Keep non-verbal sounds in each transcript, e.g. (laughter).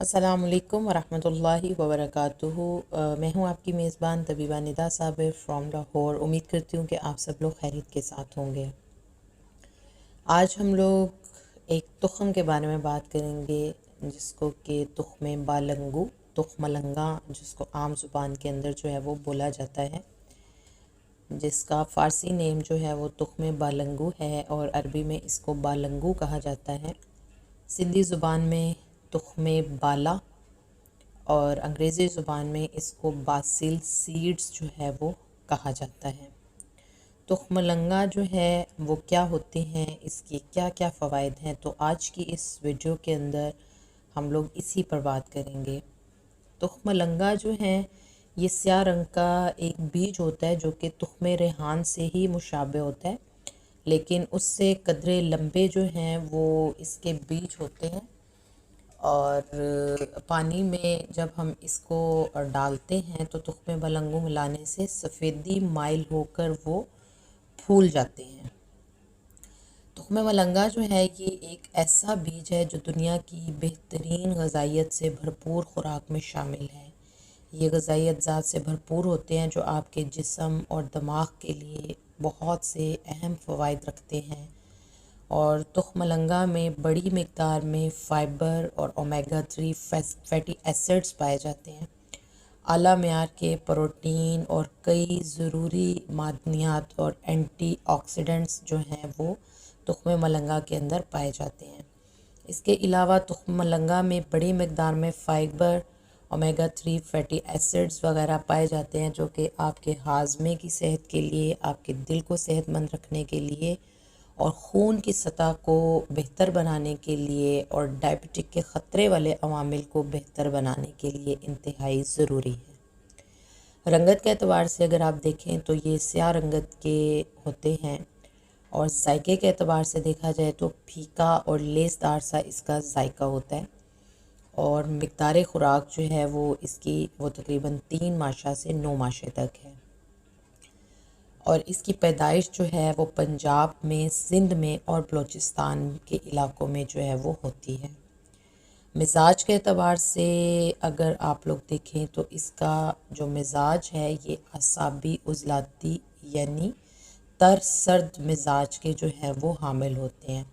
असलकम वरहमल वबरक मैं हूँ आपकी मेज़बान तबीबा निदा साहब फ्रॉम लाहौर। उम्मीद करती हूँ कि आप सब लोग खैरियत के साथ होंगे। आज हम लोग एक तुखम के बारे में बात करेंगे, जिसको कि तुखम बालंगू तुखमलंगा जिसको आम ज़ुबान के अंदर जो है वो बोला जाता है। जिसका फ़ारसी नेम जो है वो तुखम बालंगू है, और अरबी में इसको बालंगू कहा जाता है। सिंधी ज़ुबान में तुखम बाला और अंग्रेज़ी ज़ुबान में इसको बासिल सीड्स जो है वो कहा जाता है। तुखमलंगा जो है वो क्या होते हैं, इसके क्या क्या फ़वाद हैं? तो आज की इस वीडियो के अंदर हम लोग इसी पर बात करेंगे। तुखमलंगा जो है, ये स्या रंग का एक बीज होता है जो कि तुखम रेहान से ही मुशाबे होता है। लेकिन उससे कदरे लंबे जो हैं वो इसके बीज होते हैं। और पानी में जब हम इसको डालते हैं तो तुखमे बलंगू मिलाने से सफ़ेदी माइल होकर वो फूल जाते हैं। तुखमे मलंगा जो है ये एक ऐसा बीज है जो दुनिया की बेहतरीन गजाइत से भरपूर ख़ुराक में शामिल है। ये गज़ाई अज्जा से भरपूर होते हैं जो आपके जिसम और दिमाग के लिए बहुत से अहम फ़वाद रखते हैं। और तुखमलंगा में बड़ी मकदार में फ़ाइबर और ओमेगा थ्री फैटी एसिड्स पाए जाते हैं। आला मैार के प्रोटीन और कई ज़रूरी मादनियात और एंटीऑक्सीडेंट्स जो हैं वो तुखम मलंगा के अंदर पाए जाते हैं। इसके अलावा तुखम मलंगा में बड़ी मकदार में fibre, omega three fatty acids वगैरह पाए जाते हैं, जो कि आपके हाजमे की सेहत के लिए, आपके दिल को सेहतमंद रखने के लिए और ख़ून की सतह को बेहतर बनाने के लिए और डायबिटिक के ख़तरे वाले अवामिल को बेहतर बनाने के लिए इंतहाई ज़रूरी है। रंगत के अतबार से अगर आप देखें तो ये स्या रंगत के होते हैं और जायके के अतबार से देखा जाए तो फीका और लेसदार सा इसका जायका होता है और मकदार ख़ुराक जो है वो इसकी वो तकरीबन तीन माशा से नौ माशे तक है। और इसकी पैदाइश जो है वो पंजाब में, सिंध में और बलूचिस्तान के इलाक़ों में जो है वो होती है। मिजाज के अतबार से अगर आप लोग देखें तो इसका जो मिजाज है ये असाबी उजलाती यानी तर सर्द मिजाज के जो है वो हामिल होते हैं।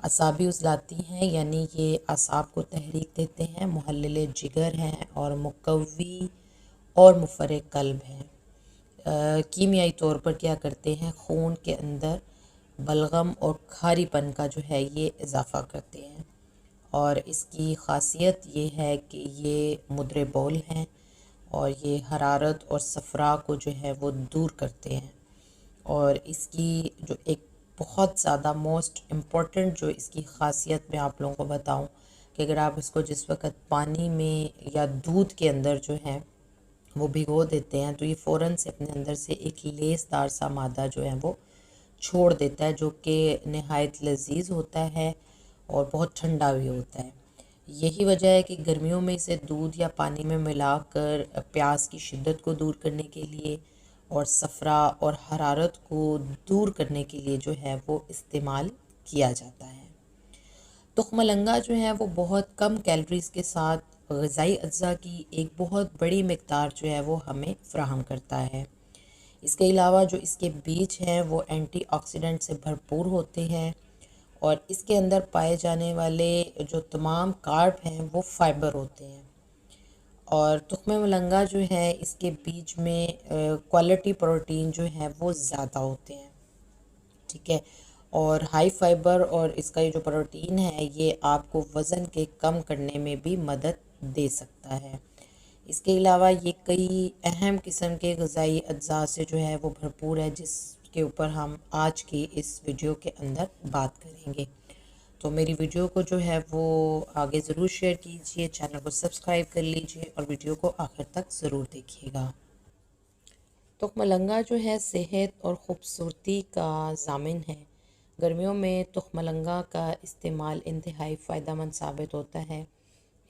असाबी उजलाती हैं यानी ये असाब को तहरीक देते हैं महल जिगर हैं और मुकवी और मुफर कल्ब हैं। कीमियाई तौर पर क्या करते हैं? खून के अंदर बलगम और खारीपन का जो है ये इजाफ़ा करते हैं। और इसकी ख़ासियत ये है कि ये मुद्रे बोल हैं और ये हरारत और सफ़रा को जो है वो दूर करते हैं। और इसकी जो एक बहुत ज़्यादा मोस्ट इंपॉर्टेंट जो इसकी ख़ासियत मैं आप लोगों को बताऊँ कि अगर आप इसको जिस वक्त पानी में या दूध के अंदर जो है वो भिगो देते हैं तो ये फ़ौर से अपने अंदर से एक लेसदार सा मादा जो है वो छोड़ देता है, जो कि नहायत लजीज होता है और बहुत ठंडा भी होता है। यही वजह है कि गर्मियों में इसे दूध या पानी में मिलाकर प्यास की शिद्दत को दूर करने के लिए और सफ़रा और हरारत को दूर करने के लिए जो है वो इस्तेमाल किया जाता है। तुख तुखमलंगा जो है वो बहुत कम कैलोरीज़ के साथ गज़ाई अज्जा की एक बहुत बड़ी मकदार जो है वो हमें फ्राहम करता है। इसके अलावा जो इसके बीज हैं, वो एंटीऑक्सीडेंट से भरपूर होते हैं और इसके अंदर पाए जाने वाले जो तमाम कार्ब हैं, वो फाइबर होते हैं। और तुखम मलंगा जो है, इसके बीज में क्वालिटी प्रोटीन जो है, वो ज़्यादा होते हैं। ठीक है? और हाई फाइबर और इसका ये जो प्रोटीन है, ये आपको वज़न के कम करने में भी मदद दे सकता है। इसके अलावा ये कई अहम किस्म के गज़ाई अज्जा से जो है वो भरपूर है, जिसके ऊपर हम आज की इस वीडियो के अंदर बात करेंगे। तो मेरी वीडियो को जो है वो आगे ज़रूर शेयर कीजिए, चैनल को सब्सक्राइब कर लीजिए और वीडियो को आखिर तक ज़रूर देखिएगा। तो मलंगा जो है सेहत और ख़ूबसूरती का जामिन है। गर्मियों में तुखमलंगा का इस्तेमाल इंतहाई फ़ायदा साबित होता है।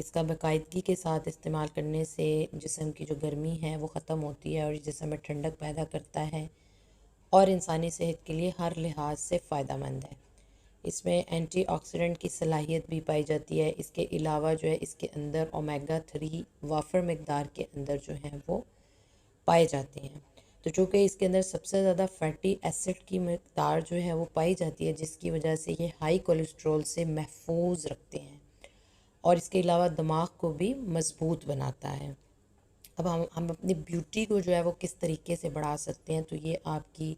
इसका बाकायदगी के साथ इस्तेमाल करने से जिसम की जो गर्मी है वो ख़त्म होती है और जिसम में ठंडक पैदा करता है और इंसानी सेहत के लिए हर लिहाज से फ़ायदा मंद है। इसमें एंटीऑक्सीडेंट की सलाहियत भी पाई जाती है। इसके अलावा जो है, इसके अंदर ओमेगा थ्री वाफर मकदार के अंदर जो है वो पाए जाते हैं। तो चूँकि इसके अंदर सबसे ज़्यादा फैटी एसिड की मकदार जो है वो पाई जाती है, जिसकी वजह से ये हाई कोलेस्ट्रॉल से महफूज रखते हैं। और इसके अलावा दिमाग को भी मज़बूत बनाता है। अब हम हम अपनी ब्यूटी को जो है वो किस तरीके से बढ़ा सकते हैं तो ये आपकी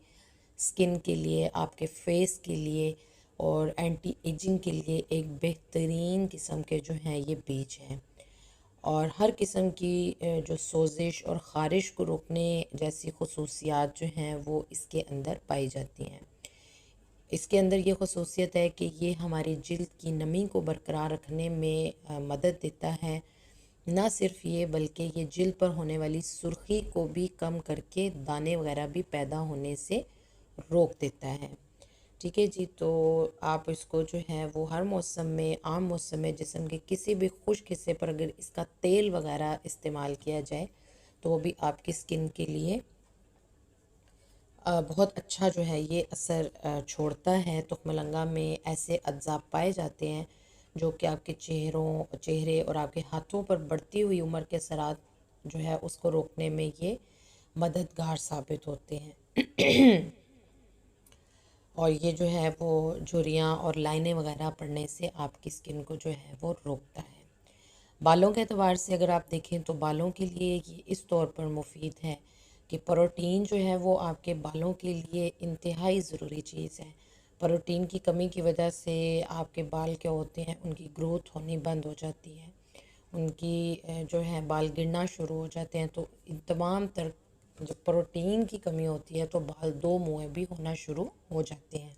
स्किन के लिए, आपके फेस के लिए और एंटी एजिंग के लिए एक बेहतरीन किस्म के जो हैं ये बीज हैं। और हर किस्म की जो सोजिश और ख़ारिश को रोकने जैसी खसूसियात जो हैं वो इसके अंदर पाई जाती हैं। इसके अंदर ये खसूसियत है कि ये हमारी जल्द की नमी को बरकरार रखने में मदद देता है। ना सिर्फ़ ये, बल्कि ये जल्द पर होने वाली सुर्खी को भी कम करके दाने वगैरह भी पैदा होने से रोक देता है। ठीक है जी तो आप इसको जो है वो हर मौसम में, आम मौसम में, जिसम के किसी भी खुश हिस्से पर अगर इसका तेल वगैरह इस्तेमाल किया जाए तो वो भी आपकी स्किन के लिए बहुत अच्छा जो है ये असर छोड़ता है। तो मलंगा में ऐसे अज्जा पाए जाते हैं जो कि आपके चेहरों, चेहरे और आपके हाथों पर बढ़ती हुई उम्र के असरात जो है उसको रोकने में ये मददगार साबित होते हैं। (clears throat) और ये जो है वो झुरियाँ और लाइनें वगैरह पड़ने से आपकी स्किन को जो है वो रोकता है। बालों के अतबार से अगर आप देखें तो बालों के लिए ये इस तौर पर मुफीद है कि प्रोटीन जो है वो आपके बालों के लिए इंतहाई ज़रूरी चीज़ है। प्रोटीन की कमी की वजह से आपके बाल क्या होते हैं, उनकी ग्रोथ होनी बंद हो जाती है। उनकी जो है बाल गिरना शुरू हो जाते हैं। तो इन तमाम तर, जब प्रोटीन की कमी होती है तो बाल दो मुँह भी होना शुरू हो जाते हैं।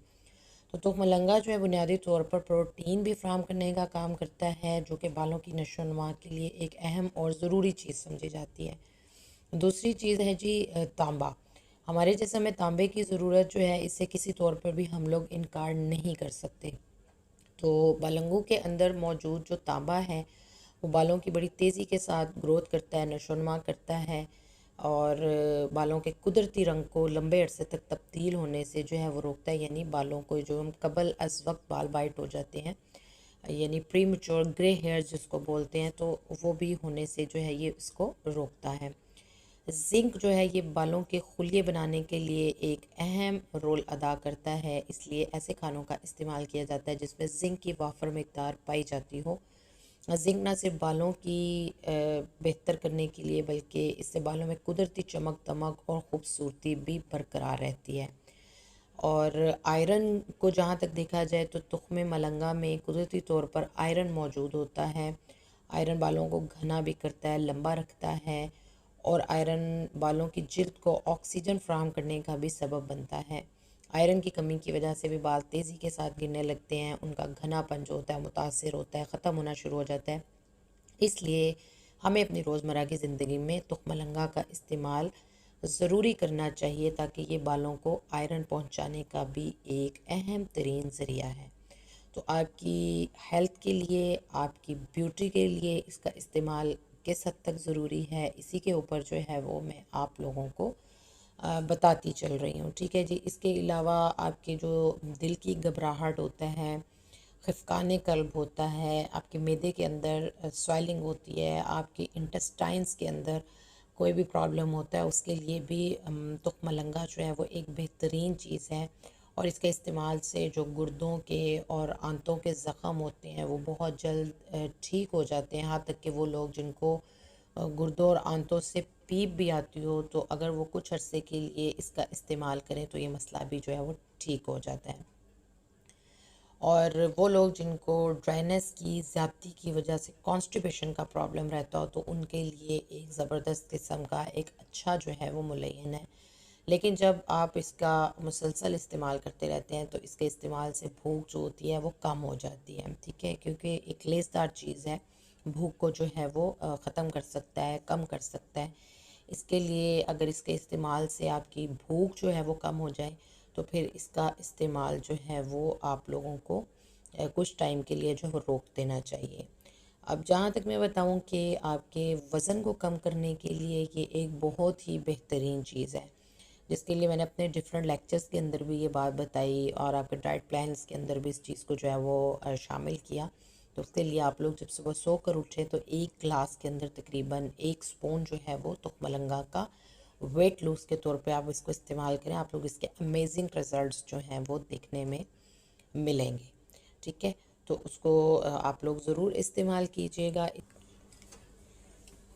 तो तुख मलंगा जो है बुनियादी तौर पर प्रोटीन भी फ्राहम करने का काम करता है, जो कि बालों की नशो नुमा के लिए एक अहम और ज़रूरी चीज़ समझी जाती है। दूसरी चीज़ है जी तांबा। हमारे जैसे में तांबे की ज़रूरत जो है इससे किसी तौर पर भी हम लोग इनकार नहीं कर सकते। तो बालंगों के अंदर मौजूद जो तांबा है, वो बालों की बड़ी तेज़ी के साथ ग्रोथ करता है, नशोनमा करता है और बालों के कुदरती रंग को लंबे अरसे तक तब्दील होने से जो है वो रोकता है, यानी बालों को जो हम कबल अज वक्त बाल वाइट हो जाते हैं, यानी प्री मच्योर ग्रे हेयर जिसको बोलते हैं तो वो भी होने से जो है ये इसको रोकता है। जिंक जो है ये बालों के खुलिए बनाने के लिए एक अहम रोल अदा करता है। इसलिए ऐसे खानों का इस्तेमाल किया जाता है जिसमें जिंक की वाफर मकदार पाई जाती हो। जिंक ना सिर्फ़ बालों की बेहतर करने के लिए बल्कि इससे बालों में कुदरती चमक, दमक और ख़ूबसूरती भी बरकरार रहती है। और आयरन को जहाँ तक देखा जाए तो तुख्म मलंगा में कुदरती तौर पर आयरन मौजूद होता है। आयरन बालों को घना भी करता है, लंबा रखता है और आयरन बालों की जल्द को ऑक्सीजन फ्राहम करने का भी सबब बनता है। आयरन की कमी की वजह से भी बाल तेज़ी के साथ गिरने लगते हैं, उनका घनापन जो होता है मुतासर होता है, ख़त्म होना शुरू हो जाता है। इसलिए हमें अपनी रोज़मर्रा की ज़िंदगी में तुखमलंगा का इस्तेमाल ज़रूरी करना चाहिए ताकि ये बालों को आयरन पहुँचाने का भी एक अहम तरीन ज़रिया है। तो आपकी हेल्थ के लिए, आपकी ब्यूटी के लिए इसका इस्तेमाल किस हद तक ज़रूरी है। इसी के ऊपर जो है वो मैं आप लोगों को बताती चल रही हूँ। ठीक है जी? इसके अलावा आपके जो दिल की घबराहट होता है खफकान कल्ब होता है, आपके मैदे के अंदर स्वेलिंग होती है, आपके इंटेस्टाइंस के अंदर कोई भी प्रॉब्लम होता है, उसके लिए भी तुख मलंगा जो है वो एक बेहतरीन चीज़ है। और इसके इस्तेमाल से जो गुर्दों के और आंतों के ज़ख़म होते हैं, वो बहुत जल्द ठीक हो जाते हैं। यहाँ तक कि वो लोग जिनको गुर्दों और आंतों से पीप भी आती हो तो अगर वो कुछ अरसे के लिए इसका इस्तेमाल करें तो ये मसला भी जो है वो ठीक हो जाता है। और वो लोग जिनको ड्राइनेस की, ज़्यादती की वजह से कॉन्स्टिपेशन का प्रॉब्लम रहता हो तो उनके लिए एक ज़बरदस्त किस्म का एक अच्छा जो है वो मुलैन है। लेकिन जब आप इसका मुसलसल इस्तेमाल करते रहते हैं तो इसके इस्तेमाल से भूख जो होती है, वो कम हो जाती है, ठीक है? क्योंकि एक लेसदार चीज़ है। भूख को जो है वो ख़त्म कर सकता है, कम कर सकता है। इसके लिए अगर इसके इस्तेमाल से आपकी भूख जो है वो कम हो जाए तो फिर इसका इस्तेमाल जो है वो आप लोगों को कुछ टाइम के लिए जो है रोक देना चाहिए। अब जहाँ तक मैं बताऊँ कि आपके वज़न को कम करने के लिए ये एक बहुत ही बेहतरीन चीज़ है। जिसके लिए मैंने अपने डिफरेंट लेक्चर्स के अंदर भी ये बात बताई और आपके डाइट प्लान्स के अंदर भी इस चीज़ को जो है वो शामिल किया। तो उसके लिए आप लोग जब सुबह सो कर उठे तो एक ग्लास के अंदर तकरीबन एक स्पून जो है वो तुखमलंगा का वेट लूज़ के तौर पे आप इसको इस्तेमाल करें। आप लोग इसके अमेजिंग रिज़ल्ट्स जो हैं वो देखने में मिलेंगे। ठीक है? तो उसको आप लोग ज़रूर इस्तेमाल कीजिएगा।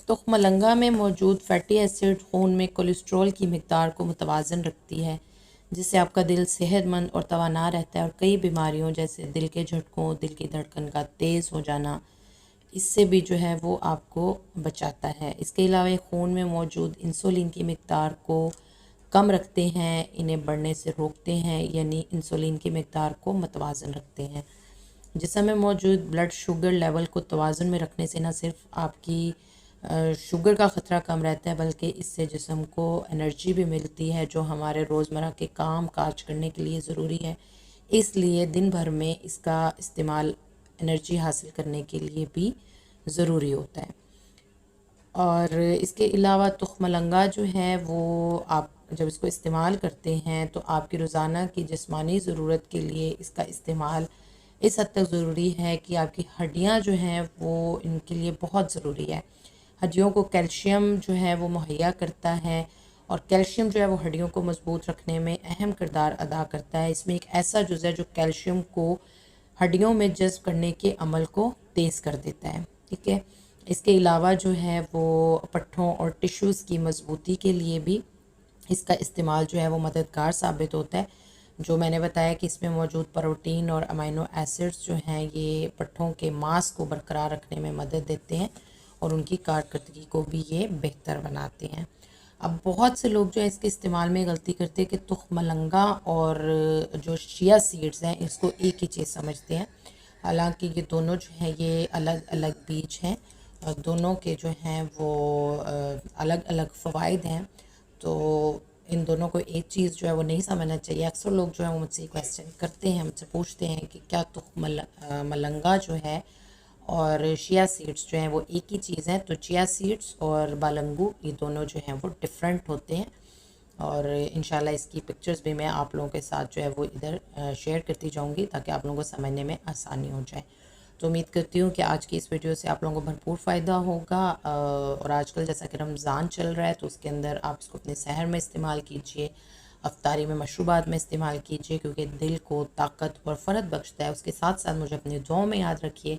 तो मलंगा में मौजूद फैटी एसिड खून में कोलेस्ट्रॉल की मकदार को मुतवाजन रखती है, जिससे आपका दिल सेहतमंद और तवाना रहता है और कई बीमारियों जैसे दिल के झटकों, दिल की धड़कन का तेज़ हो जाना, इससे भी जो है वो आपको बचाता है। इसके अलावा खून में मौजूद इंसुलिन की मकदार को कम रखते हैं, इन्हें बढ़ने से रोकते हैं, यानी इंसुलिन की मकदार को मतवाजन रखते हैं। जिसम मौजूद ब्लड शुगर लेवल को तोज़ुन में रखने से न सिर्फ़ आपकी शुगर का ख़तरा कम रहता है, बल्कि इससे जिसम को एनर्जी भी मिलती है, जो हमारे रोज़मर्रा के काम काज करने के लिए ज़रूरी है। इसलिए दिन भर में इसका इस्तेमाल एनर्जी हासिल करने के लिए भी ज़रूरी होता है। और इसके अलावा तुखमलंगा जो है, वो आप जब इसको इस्तेमाल करते हैं तो आपकी रोज़ाना की जिस्मानी ज़रूरत के लिए इसका इस्तेमाल इस हद तक ज़रूरी है कि आपकी हड्डियाँ जो हैं, वो इनके लिए बहुत ज़रूरी है। हड्डियों को कैल्शियम जो है वो मुहैया करता है और कैल्शियम जो है वो हड्डियों को मज़बूत रखने में अहम किरदार अदा करता है। इसमें एक ऐसा जुज़ है जो कैल्शियम को हड्डियों में जज्ब करने के अमल को तेज़ कर देता है, ठीक है? इसके अलावा जो है वो पट्ठों और टिश्यूज़ की मजबूती के लिए भी इसका इस्तेमाल जो है वो मददगार साबित होता है। जो मैंने बताया कि इसमें मौजूद प्रोटीन और अमाइनो एसिड्स जो हैं, ये पट्ठों के मांस को बरकरार रखने में मदद देते हैं। और उनकी कारकर्दगी को भी ये बेहतर बनाते हैं। अब बहुत से लोग जो है इसके इस्तेमाल में गलती करते हैं कि तुख मलंगा और जो शिया सीड्स हैं इसको एक ही चीज़ समझते हैं। हालाँकि ये दोनों जो हैं ये अलग अलग बीज हैं दोनों के जो हैं वो अलग अलग फ़वाद हैं। तो इन दोनों को एक चीज़ जो है वो नहीं समझना चाहिए। अक्सर लोग जो है वो मुझसे क्वेश्चन करते हैं मुझसे पूछते हैं कि क्या तुख मल, मलंगा जो है और शिया सीड्स जो हैं वो एक ही चीज़ हैं तो चिया सीड्स और बालंगू ये दोनों जो हैं वो डिफरेंट होते हैं। और इन इसकी पिक्चर्स भी मैं आप लोगों के साथ जो है वो इधर शेयर करती जाऊँगी ताकि आप लोगों को समझने में आसानी हो जाए। तो उम्मीद करती हूँ कि आज की इस वीडियो से आप लोगों को भरपूर फ़ायदा होगा और आजकल जैसा कि रमज़ान चल रहा है तो उसके अंदर आप इसको अपने शहर में इस्तेमाल कीजिए, अफ्तारी में, मशरूबात में इस्तेमाल कीजिए, क्योंकि दिल को ताकत और फ़र्द बख्शता है। उसके साथ साथ मुझे अपनी दुआओं में याद रखिए।